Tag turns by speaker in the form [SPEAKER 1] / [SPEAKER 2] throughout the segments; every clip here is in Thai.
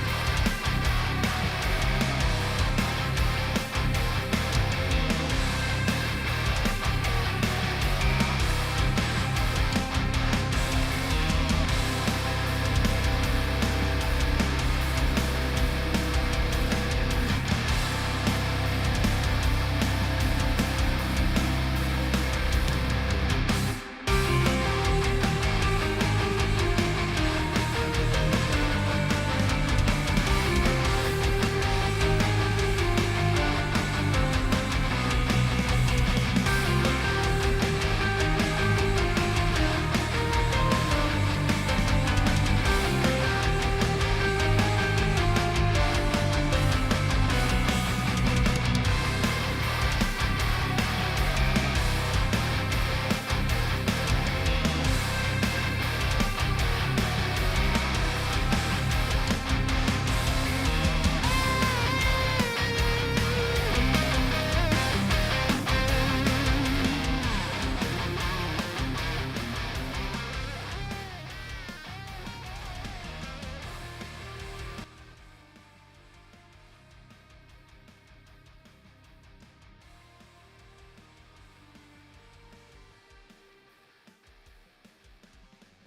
[SPEAKER 1] ส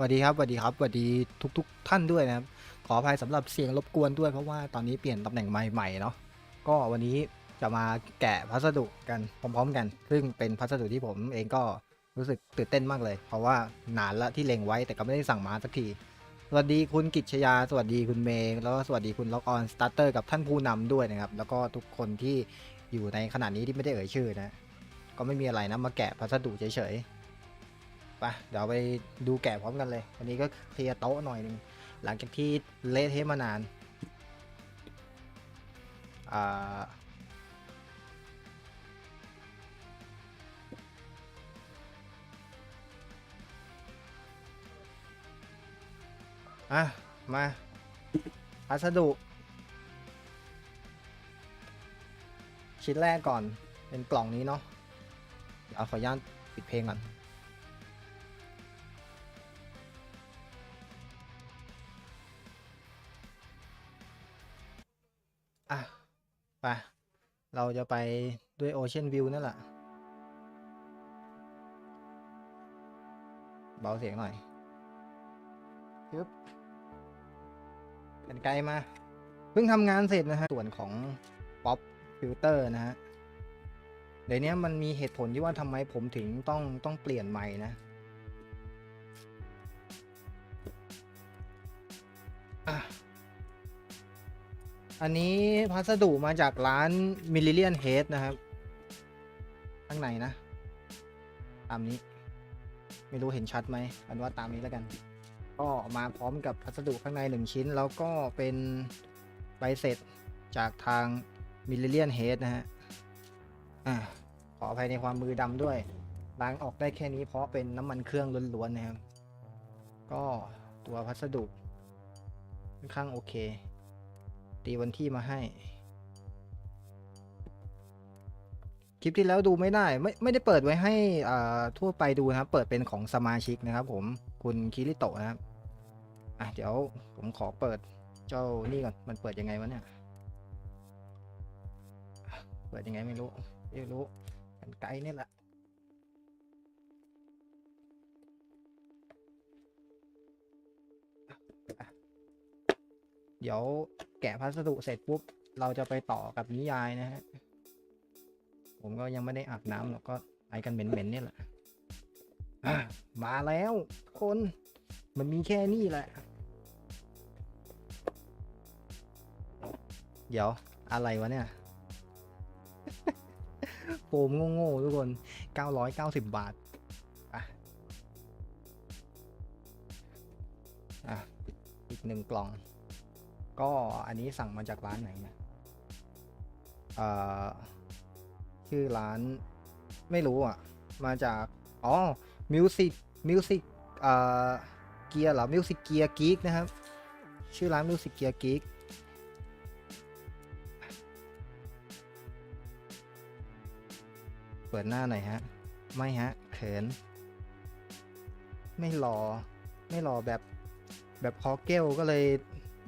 [SPEAKER 1] วัสดีครับสวัสดีครับสวัสดีทุกๆท่านด้วยนะครับ ขออภัยสำหรับเสียงรบกวนด้วยเพราะว่าตอนนี้เปลี่ยนตำแหน่งใหม่ๆเนาะก็วันนี้จะมาแกะพัสดุกันพร้อมๆกัน ซึ่งเป็นพัสดุที่ผมเองก็รู้สึกตื่นเต้นมากเลย เพราะว่านานละที่เล็งไว้แต่ก็ไม่ได้สั่งมาสักทีสวัสดีคุณกิจชยา สวัสดีคุณเมย์แล้วก็สวัสดีคุณล็อกออนสตาร์เตอร์กับท่านผู้นำด้วยนะครับ แล้วก็ทุกคนที่อยู่ในขณะนี้ที่ไม่ได้เอ่ยชื่อนะ ก็ไม่มีอะไรนะมาแกะพัสดุเฉยๆ ปเดี๋ยวไปดูแกะพร้อมกันเลย วันนี้ก็เคลียร์โต๊ะหน่อยหนึง หลังจากที่เละเทะมานานอ่าอะ มาพัสดุ ชิ้นแรกก่อนเป็นกล่องนี้เนาะเดี๋ยวเอาขออนุญาตปิดเพลงก่อน ไป เราจะไปด้วย Ocean View นั่นแหละเบาเสียงหน่อยปึ๊บกันไกลมา เพิ่งทำงานเสร็จนะฮะ ส่วนของ Pop Filter นะฮะ เดี๋ยวนี้มันมีเหตุผลที่ว่าทำไมผมถึงต้องต้องเปลี่ยนใหม่นะอะ อันนี้พัสดุมาจากร้าน m i l l i o n Head นะครับ ข้างในนะ ตามนี้ ไม่รู้เห็นชัดไหมอันว่าตามนี้แล้วกัน ก็มาพร้อมกับพัสดุข้างในหนึ่งชิ้น แล้วก็เป็นใบเสร็จจากทาง m i l l i o n Head นะฮะ อ่า ขออภัยในความมือดำด้วย ล้างออกได้แค่นี้เพราะเป็นน้ำมันเครื่องล้วนๆนะครับ ก็ตัวพัสดุค่อนข้างโอเค ตีวันที่มาให้ คลิปที่แล้วดูไม่ได้ ไม่ไม่ได้เปิดไว้ให้อ่าทั่วไปดูนะครับ เปิดเป็นของสมาชิกนะครับ ผมคุณคิริโตะนะครับอะเดี๋ยวผมขอเปิดเจ้านี่ก่อน มันเปิดยังไงวะเนี่ย เปิดยังไงไม่รู้ไม่รู้กันไกลนี่แหละเดี๋ยว แกะพัสดุเสร็จปุ๊บ เราจะไปต่อกับนิยายนะฮะ ผมก็ยังไม่ได้อาบน้ำหรอกก็ไอกันเหม็นๆเนี่ยแหละอะมาแล้วคนมันมีแค่นี้แหละ เดี๋ยวอะไรวะเนี่ยโฟมโง่ๆทุกคน 990 บาทอะอะอีกหนึ่งกล่อง ก็อันนี้สั่งมาจากร้านไหนเนี่ยเอ่อชื่อร้านไม่รู้อะ มาจาก อ๋อ Music Music เอ่อเกียร์เหรอ Music Gear Geek นะครับ ชื่อร้าน Music Gear Geek เปิดหน้าหน่อยฮะ ไม่ฮะ เขิน ไม่รอ ไม่รอแบบแบบคอเกลก็เลย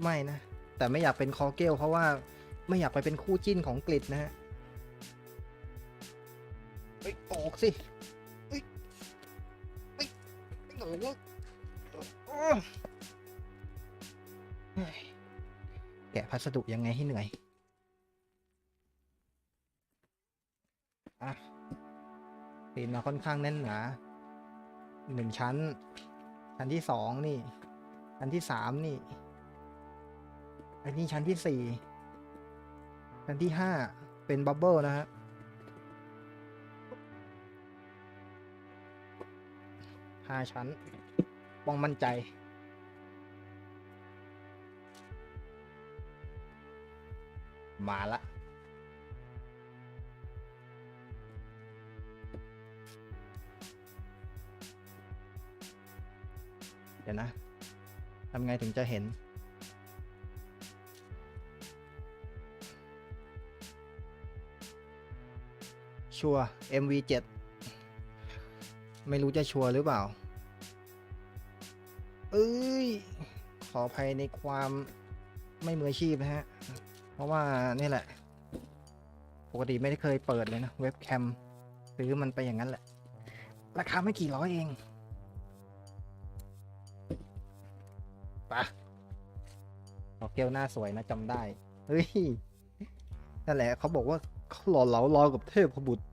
[SPEAKER 1] ไม่นะ แต่ไม่อยากเป็นคอเกลเพราะว่าไม่อยากไปเป็นคู่จิ้นของกริดนะฮะเฮ้ยออกสิเฮ้ยเฮ้ยไม่หนูโอ้เฮ้ยแกะพัสดุยังไงให้เหนื่อยอะปีนมาค่อนข้างแน่นหนาหนึ่งชั้น ชั้นที่สองนี่ ชั้นที่สามนี่ อันนี้ชั้นที่สี่ชั้นที่ห้าเป็นบับเบิลนะฮะห้าชั้นป้องมั่นใจ มาละเดี๋ยวนะทำไงถึงจะเห็น ชัวร์ MV7 ไม่รู้จะชัวร์หรือเปล่า เอ้ย ขออภัยในความไม่มืออาชีพนะฮะ เพราะว่านี่แหละ ปกติไม่ได้เคยเปิดเลยนะ เว็บแคมซื้อมันไปอย่างนั้นแหละ ราคาไม่กี่ร้อยเองปะออกเกลหน้าสวยนะจำได้ เฮ้ย นั่นแหละเขาบอกว่า เขาหล่อเหลารอกับเทพบุตร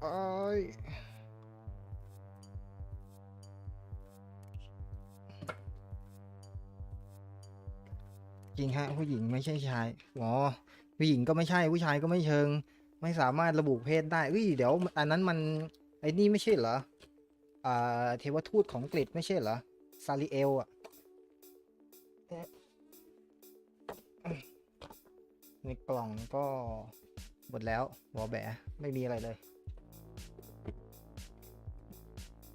[SPEAKER 1] ไอ้ายจริงฮะ ผู้หญิงไม่ใช่ชายอ๋อผู้หญิงก็ไม่ใช่ผู้ชายก็ไม่เชิง ไม่สามารถระบุเพศได้เฮ้ยเดี๋ยวอันนั้นมันไอ้นี่ไม่ใช่เหรออ่าเทวทูตของกรีกไม่ใช่เหรอซาริเอลอะเอ๊ะ ในกล่องก็หมดแล้วหัวแบะไม่มีอะไรเลย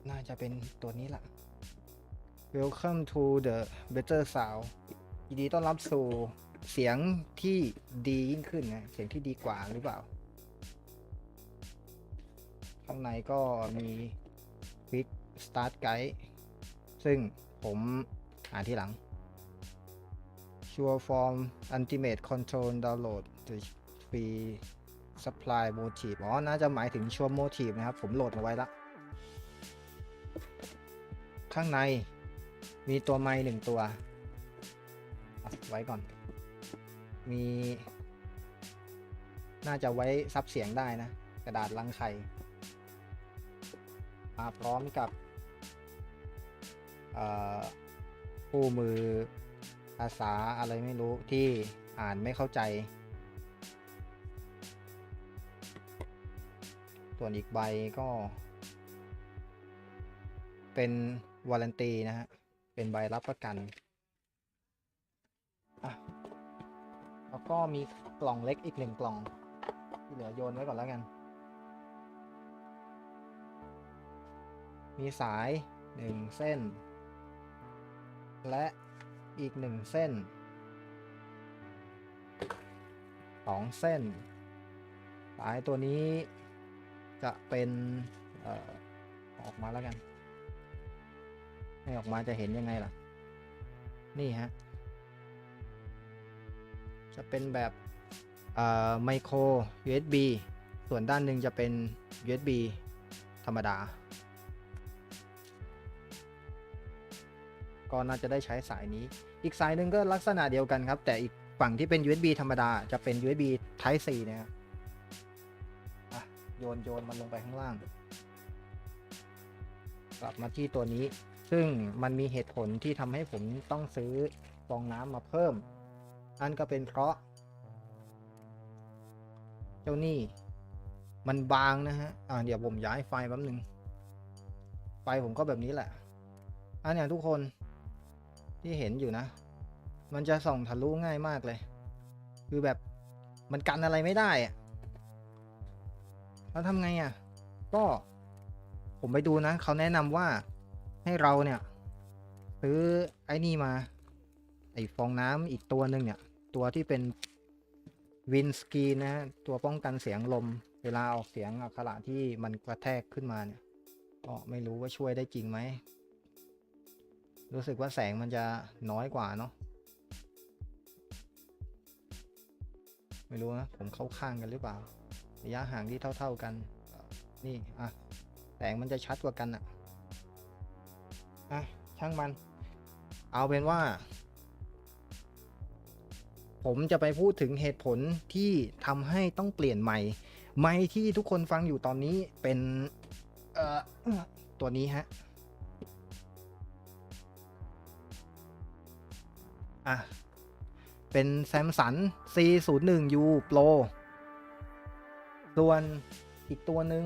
[SPEAKER 1] น่าจะเป็นตัวนี้ล่ะ Welcome to the better sound ยินดีต้อนรับสู่เสียงที่ดียิ่งขึ้นนะ เสียงที่ดีกว่าหรือเปล่า ข้างในก็มี Quick Start Guide ซึ่งผมอ่านที่หลัง Sure Form Ultimate Control Download the Free Supply Motive อ๋อ น่าจะหมายถึง Sure Motive นะครับ ผมโหลดมาไว้ละ ข้างในมีตัวไม้หนึ่งตัวอะไว้ก่อน มี น่าจะไว้ซับเสียงได้นะ กระดาษลังไข่มาพร้อมกับคู่มือ ภาษาอะไรไม่รู้ที่อ่านไม่เข้าใจ ส่วนอีกใบก็ เป็นวารันตีนะฮะ เป็นใบรับประกัน แล้วก็มีกล่องเล็กอีกหนึ่งกล่อง ที่เหลือโยนไว้ก่อนแล้วกัน มีสายหนึ่งเส้น และ อีกหนึ่งเส้นสองเส้นสายตัวนี้จะเป็นออออกมาแล้วกัน ให้ออกมาจะเห็นยังไงล่ะ นี่ฮะ จะเป็นแบบไมโคร USB ส่วนด้านหนึ่งจะเป็น USB ธรรมดา ก็น่าจะได้ใช้สายนี้ อีกสายหนึ่งก็ลักษณะเดียวกันครับ แต่อีกฝั่งที่เป็น USB ธรรมดาจะเป็น USB Type C นะครับอะโยนโยนมันลงไปข้างล่าง กลับมาที่ตัวนี้ ซึ่งมันมีเหตุผลที่ทำให้ผมต้องซื้อฟองน้ำมาเพิ่ม อันก็เป็นเพราะ เจ้านี่ มันบางนะฮะ อ่าเดี๋ยวผมย้ายไฟแป๊บนึง ไฟผมก็แบบนี้แหละ อันเนี้ยทุกคน ที่เห็นอยู่นะ มันจะส่องทะลุง่ายมากเลย คือแบบมันกันอะไรไม่ได้อะแล้วทำไงอะ ก็ผมไปดูนะเขาแนะนำว่าให้เราเนี่ยซื้อไอ้นี่มา ไอ้ฟองน้ำอีกตัวหนึ่งเนี่ย ตัวที่เป็นวินสกีนะฮะตัวป้องกันเสียงลม เวลาออกเสียงอักขระที่มันกระแทกขึ้นมาเนี่ยก็ไม่รู้ว่าช่วยได้จริงไหม รู้สึกว่าแสงมันจะน้อยกว่าเนาะไม่รู้นะผมเข้าข้างกันหรือเปล่า ระยะห่างที่เท่า ๆกัน นี่อะแสงมันจะชัดกว่ากันอะอะช่างมัน เอาเป็นว่า ผมจะไปพูดถึงเหตุผลที่ทำให้ต้องเปลี่ยนใหม่ไม้ที่ทุกคนฟังอยู่ตอนนี้เป็น เอ่อ ตัวนี้ฮะ อะ เป็น Samsung C01U Pro ส่วนอีกตัวหนึ่ง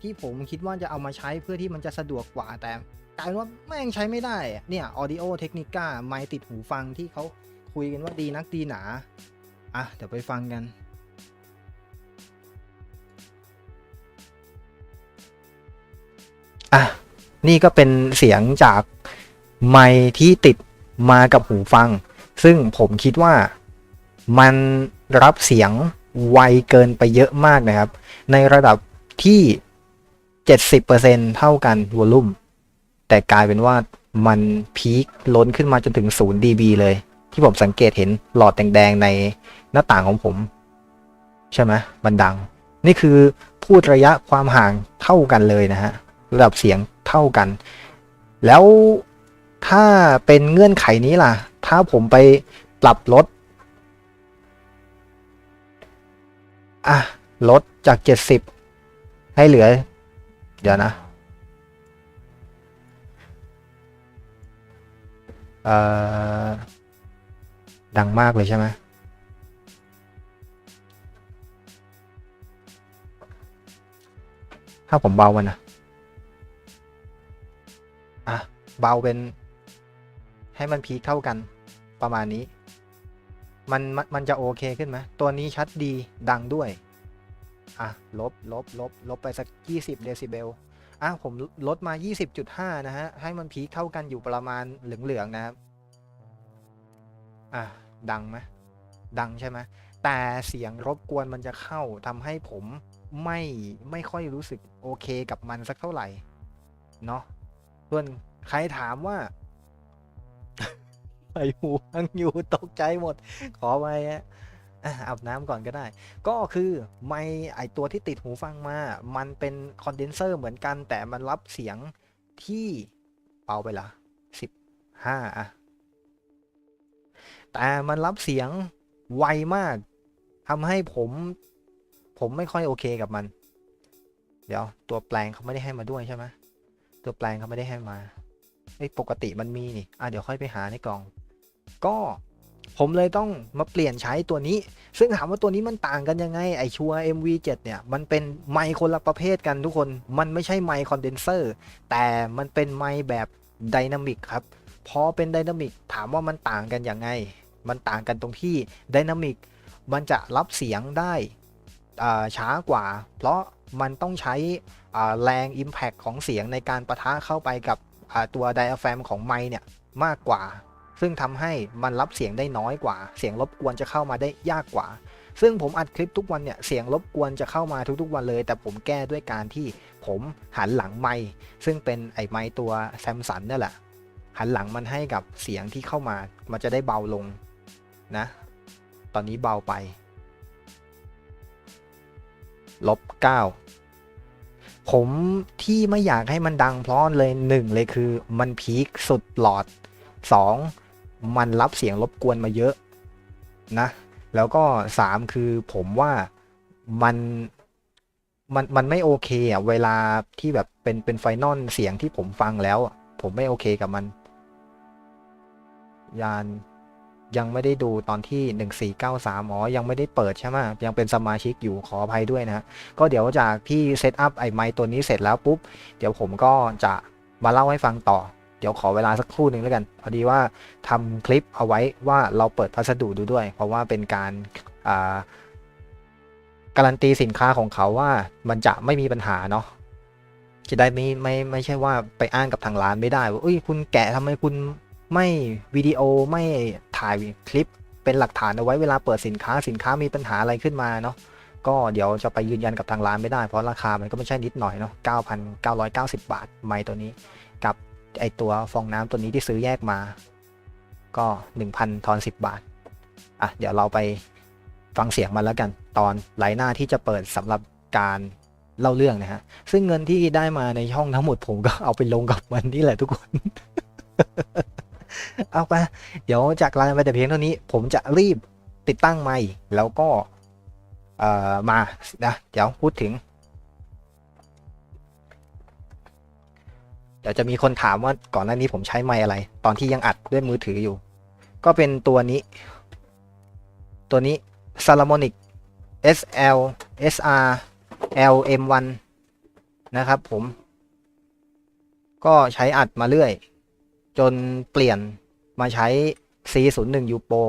[SPEAKER 1] ที่ผมคิดว่าจะเอามาใช้เพื่อที่มันจะสะดวกกว่าแต่กลายเป็นว่าแม่งใช้ไม่ได้ เนี่ย Audio Technica ไมค์ติดหูฟังที่เขาคุยกันว่าดีนักดีหนา อะ เดี๋ยวไปฟังกันอะนี่ก็เป็นเสียงจากไมค์ที่ติด มากับหูฟัง ซึ่งผมคิดว่ามันรับเสียงไวเกินไปเยอะมากนะครับ ในระดับที่ 70%เท่ากันวอลลุ่มแต่กลายเป็นว่ามันพีคล้นขึ้นมาจนถึง 0 dB เลย ที่ผมสังเกตเห็นหลอดแดงๆในหน้าต่างของผม ใช่ไหมมันดัง นี่คือพูดระยะความห่างเท่ากันเลยนะฮะ ระดับเสียงเท่ากัน แล้ว ถ้าเป็นเงื่อนไขนี้ล่ะ ถ้าผมไปปรับลดอะลดจาก 70 ให้เหลือ เดี๋ยวนะเอ่อดังมากเลยใช่ไหมถ้าผมเบามันนะอะ เบาเป็น ให้มันพีคเท่ากันประมาณนี้มันมันมันจะโอเคขึ้นไหมตัวนี้ชัดดีดังด้วย อะ ลบลบลบลบไปสัก 20 เดซิเบลอะผมลดมา 20.5 นะฮะ ให้มันพีคเท่ากันอยู่ประมาณเหลืองๆนะครับ อะ ดังไหมดังใช่ไหมแต่เสียงรบกวนมันจะเข้าทำให้ผมไม่ไม่ค่อยรู้สึกโอเคกับมันสักเท่าไหร่ เนาะส่วนใครถามว่า ไอหูฟังอยู่ตกใจหมด ขอไปฮะอาบน้ำก่อนก็ได้ ก็คือไม่ไอตัวที่ติดหูฟังมา มันเป็นคอนเดนเซอร์เหมือนกันแต่มันรับเสียงที่เบาไปละสิบห้าอะแต่มันรับเสียงไวมากทำให้ผม ผมไม่ค่อยโอเคกับมัน เดี๋ยวตัวแปลงเขาไม่ได้ให้มาด้วยใช่ไหมตัวแปลงเขาไม่ได้ให้มาไอ้ปกติมันมีนี่ อะเดี๋ยวค่อยไปหาในกล่อง ก็ผมเลยต้องมาเปลี่ยนใช้ตัวนี้ ซึ่งถามว่าตัวนี้มันต่างกันยังไง ไอชัว MV7 เนี่ย มันเป็นไมค์คนละประเภทกันทุกคน มันไม่ใช่ไมค์คอนเดนเซอร์ แต่มันเป็นไมค์แบบไดนามิกครับ พอเป็นไดนามิกถามว่ามันต่างกันยังไง มันต่างกันตรงที่ไดนามิกมันจะรับเสียงได้ช้ากว่า เพราะมันต้องใช้แรง Impact ของเสียงในการประทะเข้าไปกับตัวไดอะแฟมของไมค์เนี่ยมากกว่า ซึ่งทำให้มันรับเสียงได้น้อยกว่า เสียงรบกวนจะเข้ามาได้ยากกว่า ซึ่งผมอัดคลิปทุกวันเนี่ยเสียงรบกวนจะเข้ามาทุกๆวันเลย แต่ผมแก้ด้วยการที่ผมหันหลังไมค์ซึ่งเป็นไอไมค์ตัวแซมสันนี่แหละหันหลังมันให้กับเสียงที่เข้ามามันจะได้เบาลงนะ ตอนนี้เบาไปลบ9ผมที่ไม่อยากให้มันดังเพราะเลยหนึ่งเลยคือมันพีคสุดหลอด 2. มันรับเสียงรบกวนมาเยอะนะ แล้วก็ 3 คือผมว่ามันมันมันไม่โอเคอะเวลาที่แบบเป็นเป็นไฟนอลเสียงที่ผมฟังแล้ว ผมไม่โอเคกับมัน ยานยังไม่ได้ดูตอนที่ 1493อ๋อยังไม่ได้เปิดใช่ไหมยังเป็นสมาชิกอยู่ขออภัยด้วยนะก็เดี๋ยวจากที่เซตอัพไอ้ไมค์ตัวนี้เสร็จแล้วปุ๊บ เดี๋ยวผมก็จะมาเล่าให้ฟังต่อ ดี๋ยวขอเวลาสักครู่หนึ่งแล้วกัน พอดีว่าทำคลิปเอาไว้ว่าเราเปิดพัสดุดูด้วย เพราะว่าเป็นการอ่าการันตีสินค้าของเขาว่ามันจะไม่มีปัญหาเนาะจะได้ไม่ไม่ไม่ใช่ว่าไปอ้างกับทางร้านไม่ได้ว่าเอ้ยคุณแกะทำไมคุณไม่วิดีโอไม่ถ่ายคลิปเป็นหลักฐานเอาไว้เวลาเปิดสินค้าสินค้ามีปัญหาอะไรขึ้นมาเนาะก็เดี๋ยวจะไปยืนยันกับทางร้านไม่ได้เพราะราคามันก็ไม่ใช่นิดหน่อยเนาะ9,990 บาท ไม้ตัวนี้กับ ไอตัวฟองน้ำตัวนี้ที่ซื้อแยกมา ก็ 1,000 ทอน 10 บาท อะ เดี๋ยวเราไปฟังเสียงมันแล้วกัน ตอนไลน์หน้าที่จะเปิดสำหรับการเล่าเรื่องนะฮะ ซึ่งเงินที่ได้มาในช่องทั้งหมดผมก็เอาไปลงกับมันนี่แหละทุกคน เอาไป เดี๋ยวจากไลน์ไปแต่เพียงเท่านี้ ผมจะรีบติดตั้งไมค์แล้วก็ เอ่อ มา นะ เดี๋ยวพูดถึง เดี๋ยวจะมีคนถามว่าก่อนหน้านี้ผมใช้ไมอะไร ตอนที่ยังอัดด้วยมือถืออยู่ ก็เป็นตัวนี้ ตัวนี้ Salamonic SL SR LM1 นะครับผม ก็ใช้อัดมาเรื่อย จนเปลี่ยนมาใช้ C01 U Pro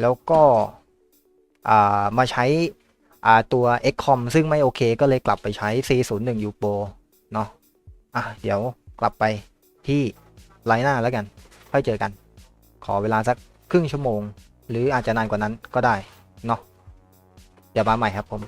[SPEAKER 1] แล้วก็มาใช้ตัว XCOM ซึ่งไม่โอเค ก็เลยกลับไปใช้ C01 U Pro เนาะ อะ เดี๋ยวกลับไปที่ไลน์หน้าแล้วกัน ค่อยเจอกัน ขอเวลาสักครึ่งชั่วโมง หรืออาจจะนานกว่านั้นก็ได้ เนาะเดี๋ยวมาใหม่ครับผม